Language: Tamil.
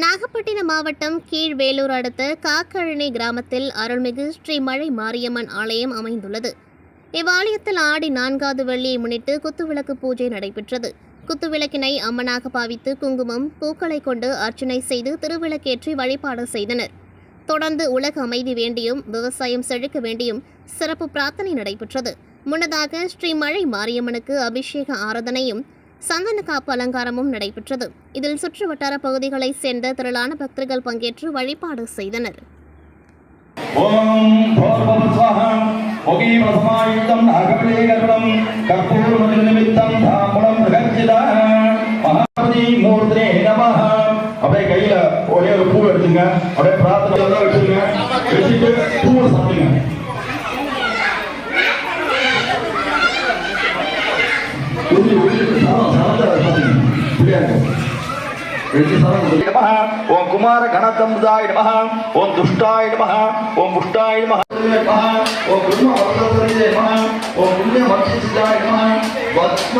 நாகப்பட்டினம் மாவட்டம் கீழ்வேலூர் அடுத்த காக்கழனி கிராமத்தில் அருள்மிகு ஸ்ரீ மழை மாரியம்மன் ஆலயம் அமைந்துள்ளது. இவ்வாலயத்தில் ஆடி நான்காவது வெள்ளியை முன்னிட்டு குத்துவிளக்கு பூஜை நடைபெற்றது. குத்துவிளக்கினை அம்மனாக பாவித்து குங்குமம் பூக்களை கொண்டு அர்ச்சனை செய்து திருவிளக்கேற்றி வழிபாடு செய்தனர். தொடர்ந்து உலக அமைதி வேண்டியும் விவசாயம் செழிக்க வேண்டியும் சிறப்பு பிரார்த்தனை நடைபெற்றது. முன்னதாக ஸ்ரீ மழை மாரியம்மனுக்கு அபிஷேக ஆராதனையும் சந்தன காப்பு அலங்காரமும் நடைபெற்றது. இதில் சுற்று வட்டார பகுதிகளைச் சேர்ந்த திரளான பக்தர்கள் பங்கேற்று வழிபாடு செய்தனர். அப்படியே கையில ஒரே ஒரு பூ எடுத்துங்க. அப்படியே பிரார்த்தனை வச்சுங்க ఓం కుమార ఘనతంసాయ నమ. ఓం దుష్టాయ నమ. ఓం పుష్టాయ నమ. ఓం బ్రహ్మ వరదసంజయ నమ. ఓం పుణ్య మక్షిజాయ నమ. వత్స